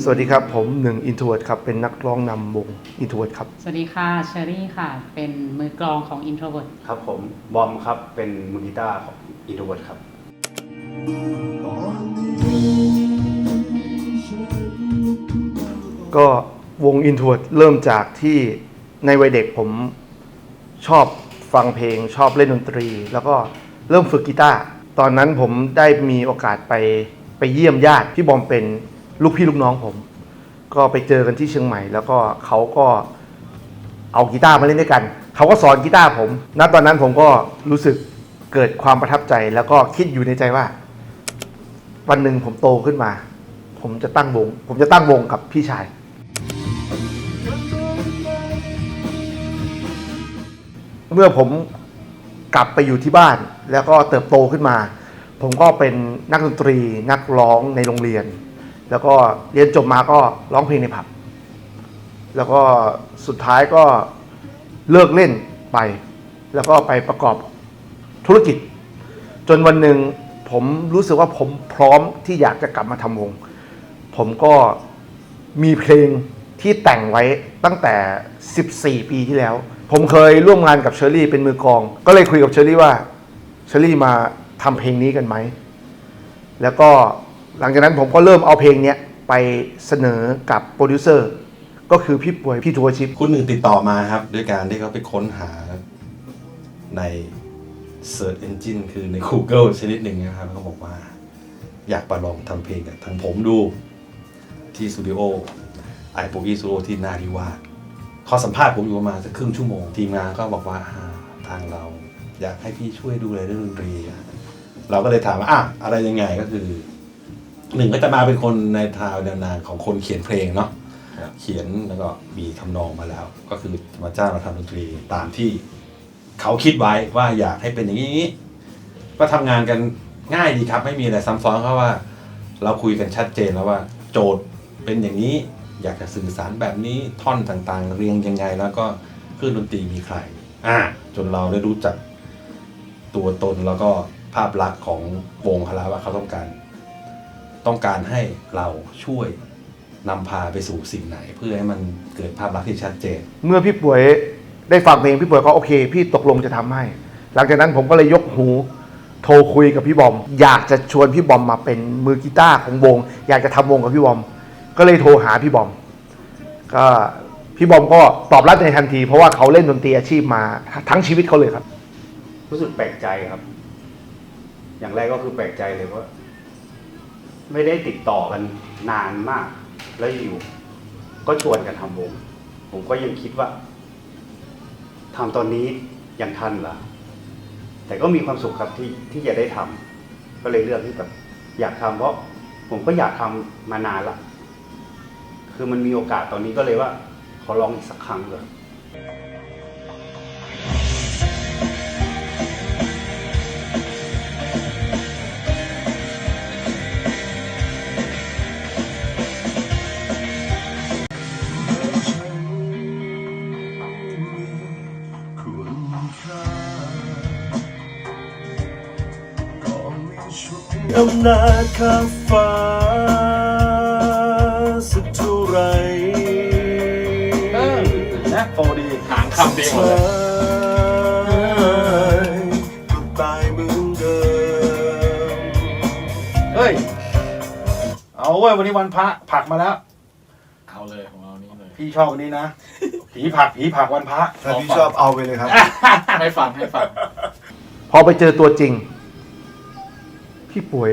สวัสดีครับ ผมหนึ่งอินทวดครับ เป็นนักร้องนำวงอินทวดครับ สวัสดีค่ะเชอรี่ค่ะ เป็นมือกลองของ Introvert ครับผมบอมครับเป็นมือกีตาร์ของอินโทรเวิร์ดครับ ก็วงอินทวดเริ่มจากที่ในวัยเด็กผมชอบฟังเพลงชอบเล่นดนตรี แล้วก็เริ่มฝึกกีตาร์ตอนนั้นผมได้มีโอกาสไปไปเยี่ยมญาติพี่บอมเป็น ลูกพี่ลูกน้องผม ก็ไปเจอกันที่เชียงใหม่ แล้วก็เขาก็เอากีตาร์มาเล่นด้วยกัน เขาก็สอนกีตาร์ผม ณ ตอนนั้นผมก็รู้สึกเกิดความประทับใจ แล้วก็คิดอยู่ในใจว่า วันหนึ่งผมโตขึ้นมา ผมจะตั้งวง ผมจะตั้งวงกับพี่ชาย เมื่อผมกลับไปอยู่ที่บ้าน แล้วก็เติบโตขึ้นมา ผมก็เป็นนักดนตรีนักร้องในโรงเรียน แล้วก็เรียนจบมาก็ร้องเพลงในผับ แล้วก็สุดท้ายก็เลิกเล่นไป แล้วก็ไปประกอบธุรกิจ จนวันหนึ่งผมรู้สึกว่าผมพร้อมที่อยากจะกลับมาทำวง ผมก็มีเพลงที่แต่งไว้ตั้งแต่ 14 ปีที่แล้ว ผมเคยร่วมงานกับเชอรี่เป็นมือกอง ก็เลยคุยกับเชอรี่ว่าเชอรี่มาทำเพลงนี้กันไหม แล้วก็ หลังจากนั้นผมก็เริ่มเอาเพลงเนี้ยไปเสนอกับโปรดิวเซอร์ก็คือพี่ป่วยพี่ทัวชิปคุณหนึ่งติดต่อมาครับ ด้วยการที่เขาไปค้นหาใน Search Engine คือใน Google ชนิดหนึ่งนะครับเขาบอกว่า อยากประลองทำเพลงกับทางผมดูที่สตูดิโอไอโปกี้สตูดิโอที่นาริวาเขาสัมภาษณ์ผมอยู่ประมาณสักครึ่งชั่วโมง ทีมงานก็บอกว่าาทางเรา อยากให้พี่ช่วยดูแลเรื่องดนตรี เราก็เลยถามว่าอะอะไรยังไงก็คือ หนึ่งก็จะมาเป็นคนในทางแนวนานของคนเขียนเพลงเนาะเขียนแล้วก็มีทำนองมาแล้ว ก็คือมาจ้างเราทำดนตรีตามที่เขาคิดไว้ว่าอยากให้เป็นอย่างนี้ก็ทำงานกันง่ายดีครับ ไม่มีอะไรซ้ำซ้อนเพราะว่า เราคุยกันชัดเจนแล้วว่า โจทย์เป็นอย่างนี้อยากจะสื่อสารแบบนี้ท่อนต่างๆ เรียงยังไง แล้วก็เครื่องดนตรีมีใคร อ่า จนเราได้รู้จักตัวตนแล้วก็ภาพลักษณ์ของวงเขาแล้วว่าเขาต้องการ ต้องการให้เราช่วยนำพาไปสู่สิ่งไหน เพื่อให้มันเกิดภาพลักษณ์ที่ชัดเจน เมื่อพี่ป่วยได้ฟังเพลงพี่ป่วยก็โอเค พี่ตกลงจะทำให้ หลังจากนั้นผมก็เลยยกหูโทรคุยกับพี่บอม อยากจะชวนพี่บอมมาเป็นมือกีตาร์ของวง อยากจะทำวงกับพี่บอม ก็เลยโทรหาพี่บอมก็พี่บอมก็ตอบรับในทันที เพราะว่าเขาเล่นดนตรีอาชีพมาทั้งชีวิตเขาเลยครับ รู้สึกแปลกใจครับ อย่างแรกก็คือแปลกใจเลยว่า ไม่ได้ติดต่อกันนานมาก แล้วอยู่ก็ชวนกันทำวง ผมก็ยังคิดว่าทำตอนนี้ยังทันเหรอแต่ก็มีความสุขครับที่ที่จะได้ทำก็เลยเลือกที่แบบอยากทำเพราะผมก็อยากทำมานานละคือมันมีโอกาสตอนนี้ก็เลยว่าขอลองอีกสักครั้งเลย อำนาจข้าฟ้าสักเท่าไหรเออนะโฟดีหางคำเดียวสุดเลยท้ายก็ตายเหมือนเดิมเฮ้ย เอาเว้ยวันนี้วันพระผักมาแล้ว เอาเลยของเรานี่เลย พี่ชอบวันนี้นะ ผีผักผีผักวันพระถ้าพี่ชอบเอาไปเลยครับ ให้ฟังให้ฟัง พอไปเจอตัวจริง พี่ป่วย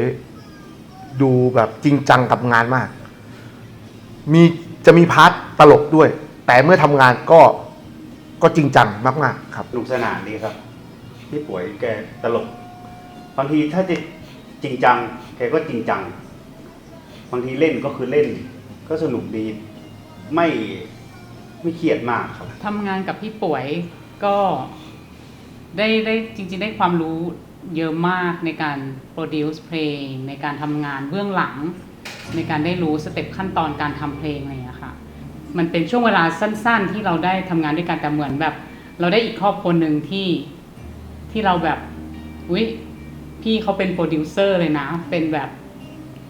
ดูแบบจริงจังกับงานมาก มีจะมีพาร์ทตลกด้วย แต่เมื่อทำงานก็ก็จริงจังมากๆครับ สนุกสนานดีครับ พี่ป่วยแกตลก บางทีถ้าจะจริงจัง แกก็จริงจัง บางทีเล่นก็คือเล่น ก็สนุกดี ไม่ไม่เครียดมากครับ ทำงานกับพี่ป่วยก็ได้ได้จริง ๆ ได้ความรู้ เยอะมากในการ produce เพลง ในการทำงานเบื้องหลัง ในการได้รู้สเต็ปขั้นตอนการทำเพลงอะไรอย่างเงี้ยค่ะ มันเป็นช่วงเวลาสั้น ๆ ที่เราได้ทำงานด้วยกันแต่เหมือนแบบ เราได้อีกครอบครัวหนึ่งที่ที่เราแบบอุ๊ยพี่เขาเป็นโปรดิวเซอร์เลยนะ เป็นแบบ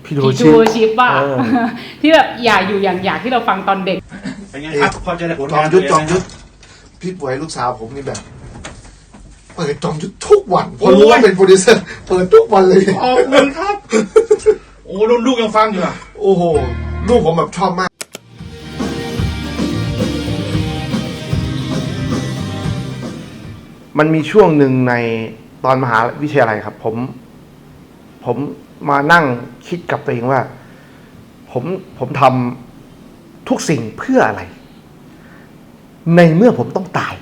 พี่โดผีชิดูชิปว่าเออที่แบบอยากอยู่อย่างอยากที่เราฟังตอนเด็กเป็นไงครับพอจะได้ผลจองงานยุทธจตัอวงเไหมยุทธพี่ป่วยลูกสาวผมนี่แบบ เปิดจองยุทธทุกวันพอรู้ว่าเป็นโปรดิวเซอร์เปิดทุกวันเลยขอบคุณครับ โอ้รุ่นลูกยังฟังอยู่อะโอ้โหลูกผมแบบชอบมาก มันมีช่วงหนึ่งในตอนมหาวิทยาลัยครับ ผม ผมมานั่งคิดกับตัวเองว่า ผมผมทำทุกสิ่งเพื่ออะไร ในเมื่อผมต้องตาย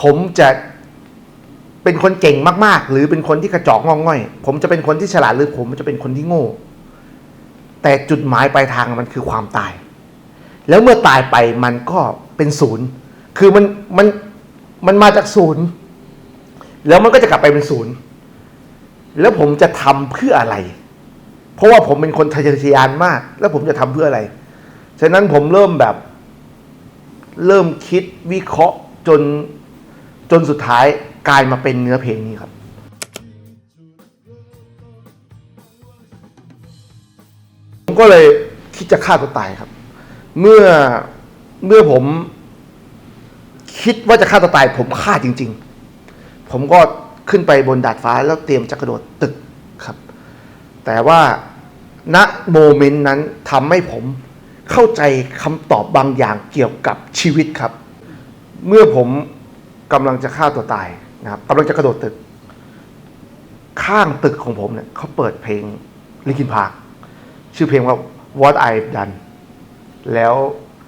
ผมจะเป็นคนเก่งมาก ๆ หรือเป็นคนที่กระจอกงองง่อย ผมจะเป็นคนที่ฉลาดหรือผมจะเป็นคนที่โง่ แต่จุดหมายปลายทางมันคือความตาย แล้วเมื่อตายไปมันก็เป็นศูนย์ คือมันมันมันมาจากศูนย์ แล้วมันก็จะกลับไปเป็นศูนย์ แล้วผมจะทำเพื่ออะไร เพราะว่าผมเป็นคนทะเยอทะยานมาก แล้วผมจะทำเพื่ออะไร ฉะนั้นผมเริ่มแบบ เริ่มคิดวิเคราะห์จน จนสุดท้ายกลายมาเป็นเนื้อเพลงนี้ครับผมก็เลยคิดจะฆ่าตัวตายครับ เมื่อเมื่อผม คิดว่าจะฆ่าตัวตาย ผมฆ่าจริง ๆ ผมก็ขึ้นไปบนดาดฟ้าแล้วเตรียมจะกระโดดตึกครับ แต่ว่าณโมเมนต์นั้นทำให้ผมเข้าใจคำตอบบางอย่างเกี่ยวกับชีวิตครับ เมื่อผม กำลังจะฆ่าตัวตายนะครับกำลังจะกระโดดตึก ข้างตึกของผมเนี่ยเขาเปิดเพลงลิคินพาร์คชื่อเพลงว่า What I've Done แล้ว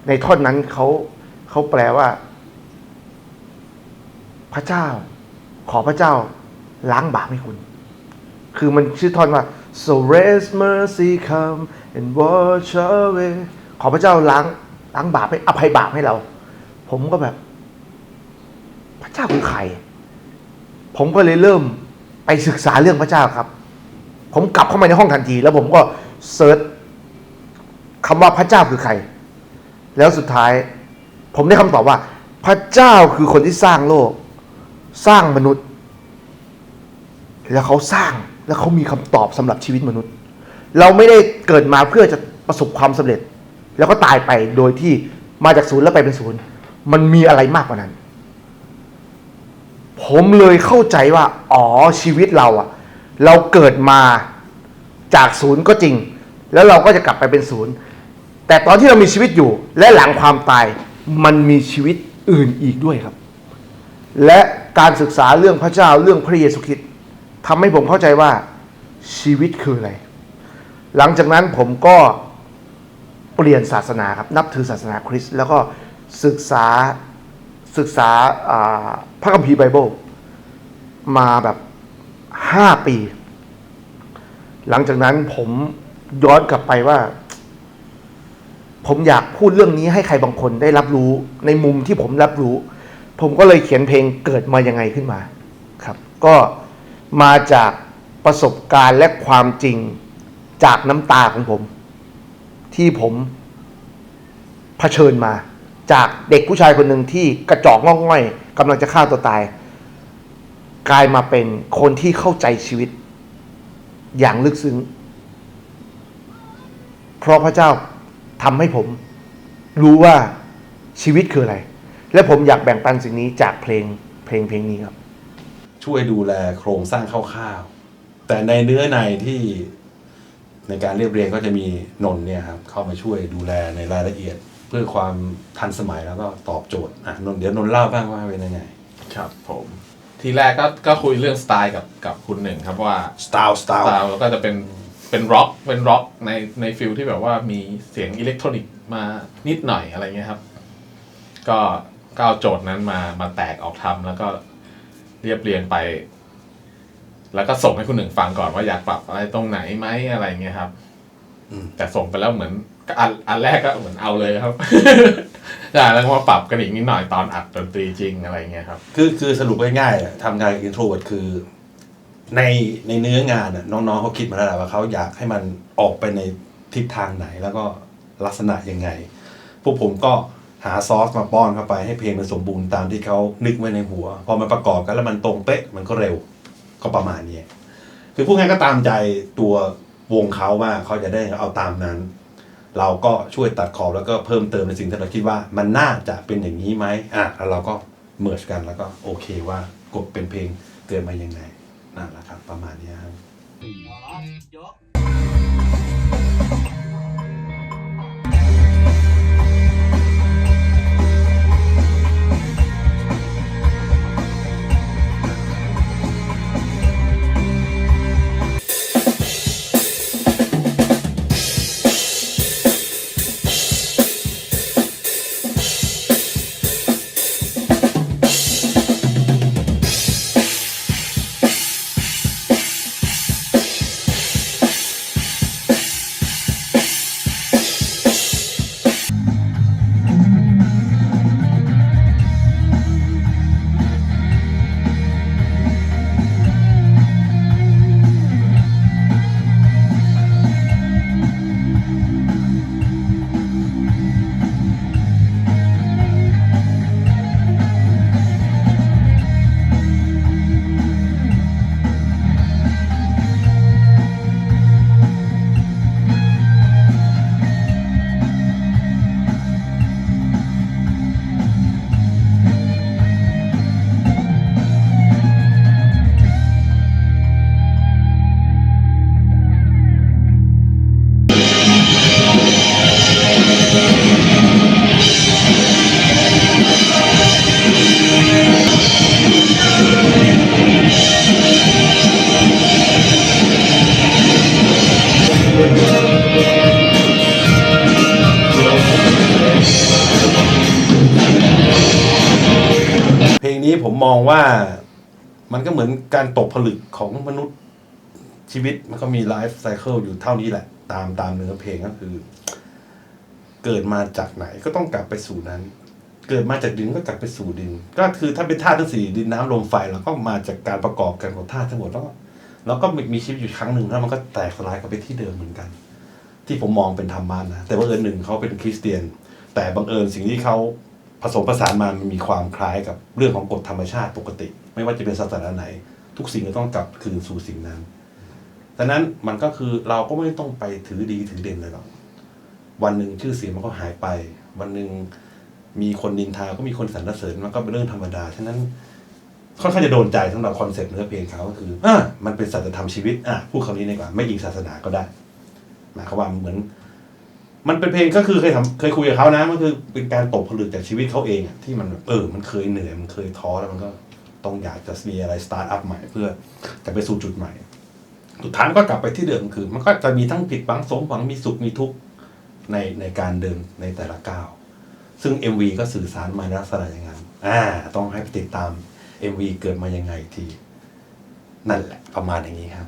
ในท่อนนั้นเขาเขาแปลว่า พระเจ้า ขอพระเจ้า ล้างบาปให้คุณ คือมันชื่อท่อนว่า so raise mercy come and wash away ขอพระเจ้าล้างล้างบาปให้อภัยบาปให้เรา ผมก็แบบ เจ้าคือใคร ผมก็เลยเริ่มไปศึกษาเรื่องพระเจ้าครับ ผมกลับเข้ามาในห้องทันที แล้วผมก็เซิร์ชคำว่าพระเจ้าคือใคร แล้วสุดท้าย ผมได้คำตอบว่า พระเจ้าคือคนที่สร้างโลก สร้างมนุษย์ แล้วเขาสร้างแล้วเขามีคำตอบสำหรับชีวิตมนุษย์ เราไม่ได้เกิดมาเพื่อจะประสบความสำเร็จ แล้วก็ตายไปโดยที่มาจากศูนย์แล้วไปเป็นศูนย์ มันมีอะไรมากกว่านั้น ผมเลยเข้าใจว่า อ๋อชีวิตเราอะเราเกิดมาจากศูนย์ก็จริง แล้วเราก็จะกลับไปเป็นศูนย์ แต่ตอนที่เรามีชีวิตอยู่ และหลังความตายมันมีชีวิตอื่นอีกด้วยครับ และการศึกษาเรื่องพระเจ้าเรื่องพระเยซูคริสต์ทำให้ผมเข้าใจว่าชีวิตคืออะไร หลังจากนั้นผมก็เปลี่ยนศาสนาครับ นับถือศาสนาคริสต์แล้วก็ศึกษาศึกษาพระคัมภีร์ไบเบิล มาแบบห้าปี หลังจากนั้นผมย้อนกลับไปว่า ผมอยากพูดเรื่องนี้ให้ใครบางคนได้รับรู้ในมุมที่ผมรับรู้ ผมก็เลยเขียนเพลงเกิดมายังไงขึ้นมาครับ ก็มาจากประสบการณ์และความจริงจากน้ำตาของผม ที่ผมเผชิญมา จากเด็กผู้ชายคนหนึ่งที่กระจอกงอกง่อยกำลังจะฆ่าตัวตาย กลายมาเป็นคนที่เข้าใจชีวิต อย่างลึกซึ้ง เพราะพระเจ้าทำให้ผม รู้ว่าชีวิตคืออะไร และผมอยากแบ่งปันสิ่งนี้จากเพลงเพลงเพลงนี้ครับ ช่วยดูแลโครงสร้างคร่าวๆแต่ในเนื้อในที่ในการเรียบเรียงก็จะมีนนท์เนี่ยครับเข้ามาช่วยดูแลในรายละเอียด เพื่อความทันสมัยแล้วก็ตอบโจทย์อะนนท์เดี๋ยวนนท์เล่าบ้างว่าเป็นยังไง ครับผม ทีแรกก็ก็คุยเรื่องสไตล์กับกับคุณหนึ่งครับว่าสไตล์สไตสล์ไตล์แล้วก็จะเป็นเป็นร็อกเป็นร็อกในในฟิลที่แบบว่ามีเสียงอิเล็กทรอนิกส์มานิดหน่อยอะไรเงี้ยครับ ก็ก็เอาโจทย์นั้นมามาแตกออกทำแล้วก็เรียบเรียงไป แล้วก็ส่งให้คุณหนึ่งฟังก่อนว่าอยากปรับอะไรตรงไหนไหมอะไรเงี้ยครับอืมแต่ส่งไปแล้วเหมือนก็อันอันแรกก็เหมือนเอาเลยครับใช่ แล้วก็มาปรับกันอีกนิดหน่อยตอนอัดดนตรีจริงอะไรเงี้ยครับ คือคือสรุปง่ายๆทำงานอินโทรเวิร์ดคือ ในในเนื้องานน้องๆเขาคิดมาแล้วแหละว่าเขาอยากให้มันออกไปในทิศทางไหนแล้วก็ลักษณะยังไง พวกผมก็หาซอสมาป้อนเข้าไปให้เพลงมันสมบูรณ์ตามที่เขานึกไว้ในหัว พอมันประกอบกันแล้วมันตรงเป๊ะมันก็เร็วก็ประมาณนี้คือพูดง่ายก็ตามใจตัววงเขาว่าเขาจะได้เอาตามนั้น เราก็ช่วยตัดขอบแล้วก็เพิ่มเติมในสิ่งที่เราคิดว่ามันน่าจะเป็นอย่างนี้ไหมอะแล้วเราก็เมิร์ชกันแล้วก็โอเคว่ากดเป็นเพลงเกิดมายังไงนั่นแหละครับ ประมาณนี้ครับ ว่ามันก็เหมือนการตกผลึกของมนุษย์ชีวิตมันก็มีไลฟ์ไซเคิลอยู่เท่านี้แหละ ตามตามเนื้อเพลงก็คือ เกิดมาจากไหนก็ต้องกลับไปสู่นั้น เกิดมาจากดินก็กลับไปสู่ดิน ก็คือถ้าเป็นธาตุทั้งสี่ดินน้ำลมไฟเราก็มาจากการประกอบกันของธาตุทั้งหมดแล้วก็แล้วก็มีชีวิตอยู่ครั้งหนึ่งแล้วมันก็แตกสลายกลับไปที่เดิมเหมือนกัน ที่ผมมองเป็นธรรมะนะแต่ว่าเอิญหนึ่งเขาเป็นคริสเตียน แต่บังเอิญสิ่งที่เขา ผสมผสานมามันมีความคล้ายกับเรื่องของกฎธรรมชาติปกติ ไม่ว่าจะเป็นศาสนาไหน ทุกสิ่งก็ต้องกลับคืนสู่สิ่งนั้นดังนั้นมันก็คือเราก็ไม่ต้องไปถือดีถือเด่นเลยหรอกวันหนึ่งชื่อเสียงมันก็หายไป วันหนึ่งมีคนนินทาก็มีคนสรรเสริญมันก็เป็นเรื่องธรรมดาฉะนั้นค่อนข้างจะโดนใจสำหรับคอนเซ็ปต์เนื้อเพลงเขาก็คืออ่ามันเป็นสัจธรรมชีวิตอะพูดคำนี้ดีกว่าไม่ยิงศาสนาก็ได้หมายความว่าเหมือน มันเป็นเพลงก็คือเคยทำเคยคุยกับเขานะมันคือเป็นการตกผลึกจากชีวิตเขาเองอะที่มันแบบเออมันเคยเหนื่อยมันเคยท้อแล้วมันก็ต้องอยากจะมีอะไรสตาร์ทอัพใหม่เพื่อจะไปสู่จุดใหม่สุดท้ายก็กลับไปที่เดิมคือ มันก็จะมีทั้งผิดหวังสมหวังมีสุขมีทุกข์ในในการเดินในแต่ละก้าวซึ่ง MV ก็สื่อสารมาในลักษณะอย่างนั้นอ่า ต้องให้ไปติดตาม MV เกิดมายังไงที นั่นแหละประมาณอย่างนี้ครับ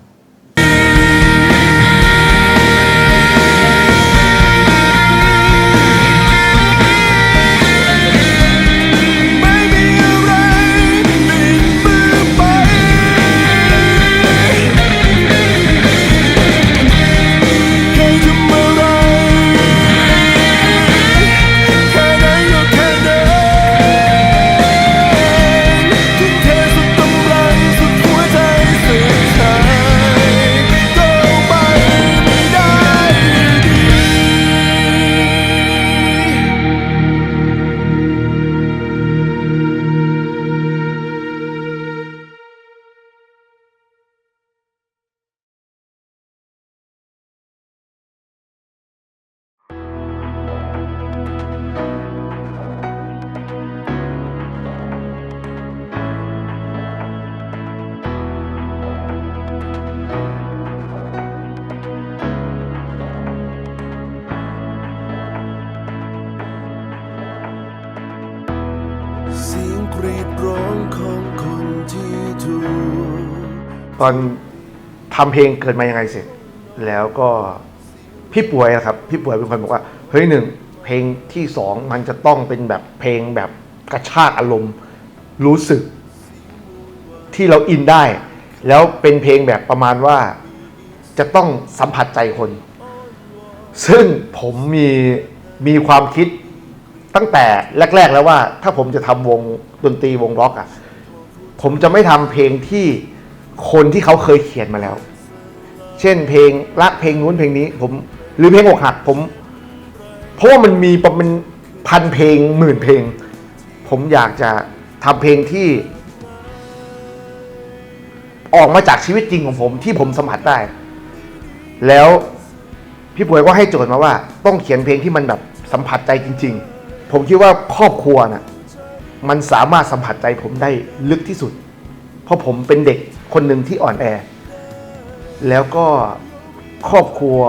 ตอนทำเพลงเกิดมายังไงเสร็จ แล้วก็พี่ป่วยนะครับ พี่ป่วยเป็นคนบอกว่า เฮ้ยหนึ่งเพลงที่สองมันจะต้องเป็นแบบเพลงแบบกระชากอารมณ์ รู้สึก ที่เราอินได้ แล้วเป็นเพลงแบบประมาณว่า จะต้องสัมผัสใจคน ซึ่งผมมีมีความคิดตั้งแต่แรก ๆ แล้วว่า ถ้าผมจะทำวงดนตรีวงร็อกอะผมจะไม่ทำเพลงที่ คนที่เขาเคยเขียนมาแล้ว เช่นเพลงรักเพลงนู้นเพลงนี้ ผมหรือเพลงอกหักผม เพราะว่ามันมีประมาณพันเพลงหมื่นเพลง ผมอยากจะทำเพลงที่ ออกมาจากชีวิตจริงของผม ที่ผมสัมผัสได้ แล้วพี่ป่วยก็ให้โจทย์มาว่า ต้องเขียนเพลงที่มันแบบสัมผัสใจจริง ๆ ผมคิดว่าครอบครัวน่ะมันสามารถสัมผัสใจผมได้ลึกที่สุด เพราะผมเป็นเด็ก คนหนึ่งที่อ่อนแอ แล้วก็ครอบครัว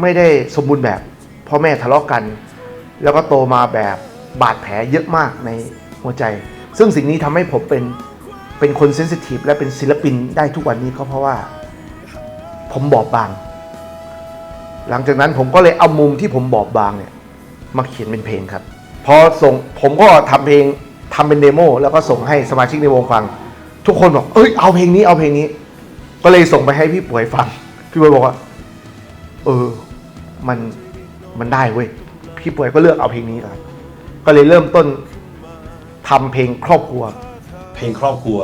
ไม่ได้สมบูรณ์แบบพ่อแม่ทะเลาะกัน แล้วก็โตมาแบบบาดแผลเยอะมากในหัวใจ ซึ่งสิ่งนี้ทำให้ผมเป็นเป็นคนเซนซิทีฟและเป็นศิลปินได้ทุกวันนี้ก็เพราะว่า ผมบอบบาง หลังจากนั้นผมก็เลยเอามุมที่ผมบอบบางเนี่ยมาเขียนเป็นเพลงครับพอส่งผมก็ทำเพลงทำเป็นเดโมแล้วก็ส่งให้สมาชิกในวงฟัง ทุกคนบอกเอ้ยเอาเพลงนี้เอาเพลงนี้ ก็เลยส่งไปให้พี่ป่วยฟัง พี่ป่วยบอกว่า เออ มันมันได้เว้ยพี่ป่วยก็เลือกเอาเพลงนี้ครับก็เลยเริ่มต้นทำเพลงครอบครัว เพลงครอบครัว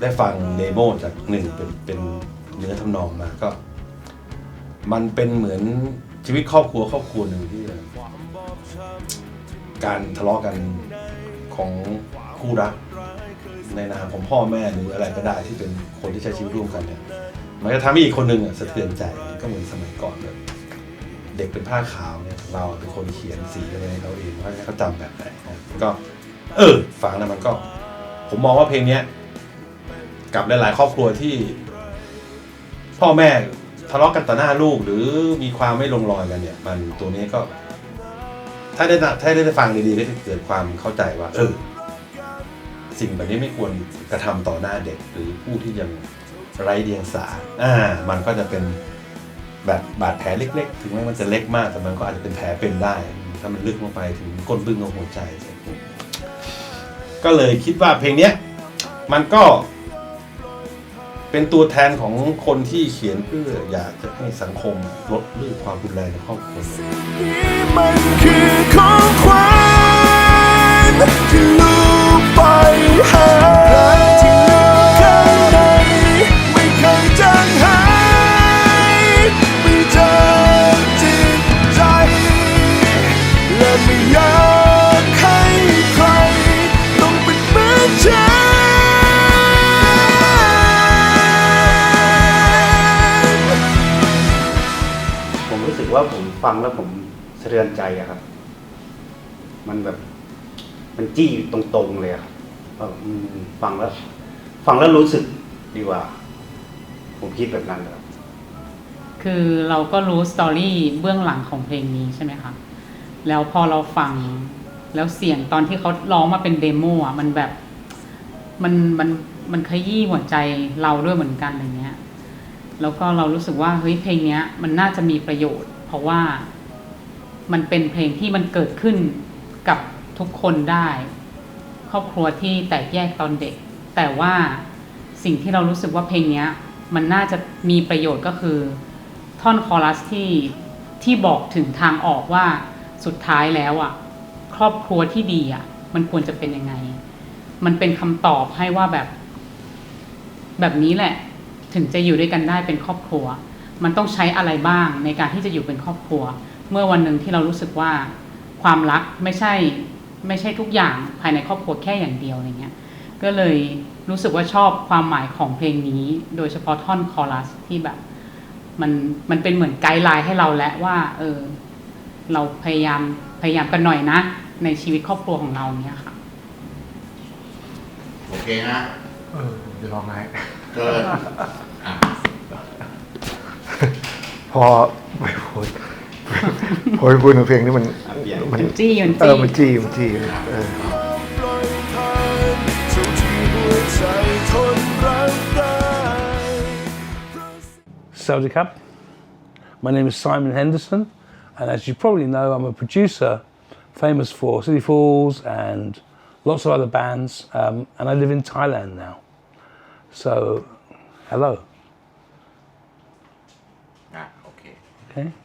ได้ฟังเดโมจากหนึ่งเป็นเป็นเนื้อทำนองมาก็ มันเป็นเหมือนชีวิตครอบครัวครอบครัวหนึ่งที่ การทะเลาะกันของคู่รัก ในนามของพ่อแม่หรืออะไรก็ได้ที่เป็นคนที่ใช้ชีวิตร่วมกันเนี่ยมันจะทำให้อีกคนหนึ่งอะสะเทือนใจก็เหมือนสมัยก่อนแบบเด็กเป็นผ้าขาวเนี่ยเราเป็นคนเขียนสีอะไรให้เขาเองว่าเขาจำแบบไหนนะก็ เออฟังแล้วมันก็ ผมมองว่าเพลงเนี้ยกับหลายๆ ครอบครัวที่ พ่อแม่ทะเลาะกันต่อหน้าลูกหรือมีความไม่ลงรอยกันเนี่ย มันตัวนี้ก็ ถ้าได้ถ้าได้ฟังดีๆก็จะเกิดความเข้าใจว่า เออ สิ่งแบบนี้ไม่ควรกระทำต่อหน้าเด็กหรือผู้ที่ยังไร้เดียงสาอ่ามันก็จะเป็นแบบบาดแผลเล็ก ๆ ถึงแม้มันจะเล็กมาก แต่มันก็อาจจะเป็นแผลเป็นได้ ถ้ามันลึกลงไปถึงก้นบึ้งของหัวใจ ก็เลยคิดว่าเพลงเนี้ยมันก็ เป็นตัวแทนของคนที่เขียนเพื่ออยากจะให้สังคมลดเรื่องความรุนแรงในครอบครัวนี่มันคือของขวัญที่ลู จี้ตรงๆเลยอะครับฟังแล้ว ฟังแล้วรู้สึกดีกว่า ผมคิดแบบนั้นครับคือเราก็รู้สตอรี่เบื้องหลังของเพลงนี้ใช่ไหมคะแล้วพอเราฟังแล้วเสียงตอนที่เขาร้องมาเป็นเดโมอะมันแบบมันมันมันขยี้หัวใจเราด้วยเหมือนกันอะไรเงี้ย แล้วก็เรารู้สึกว่าเฮ้ยเพลงเนี้ย มันน่าจะมีประโยชน์ เพราะว่ามันเป็นเพลงที่มันเกิดขึ้นกับ ทุกคนได้ ครอบครัวที่แตกแยกตอนเด็ก แต่ว่าสิ่งที่เรารู้สึกว่าเพลงนี้มันน่าจะมีประโยชน์ก็คือ ท่อนคอรัสที่ที่บอกถึงทางออกว่าสุดท้ายแล้วอะ ครอบครัวที่ดีอะ มันควรจะเป็นยังไง มันเป็นคำตอบให้ว่าแบบ แบบนี้แหละ ถึงจะอยู่ด้วยกันได้เป็นครอบครัว มันต้องใช้อะไรบ้างในการที่จะอยู่เป็นครอบครัว เมื่อวันหนึ่งที่เรารู้สึกว่าความรักไม่ใช่ ไม่ใช่ทุกอย่างภายในครอบครัวแค่อย่างเดียวอะไรเงี้ยก็เลยรู้สึกว่าชอบความหมายของเพลงนี้ โดยเฉพาะท่อนคอรัสที่แบบมันมันเป็นเหมือนไกด์ไลน์ให้เราแล้วว่า เออ เราพยายามพยายามกันหน่อยนะ ในชีวิตครอบครัวของเราเนี้ยค่ะ โอเคนะเออจะร้องไห้เกินอะพอไม่พูดพอไม่พูดถึงเพลงนี้มัน อ่ะเปลี่ยน มัน มันจี้มัน เอ จี้ อมันจี้มันจี้เออ ปล่อยผ่านเท่าที่หัวใจทนรักได้ Saudi Cup. My name is Simon Henderson, and as you probably know, I'm a producer famous for City Falls and lots of other bands, um, and I live in Thailand now. So, hello. อ่ะโอเค Okay.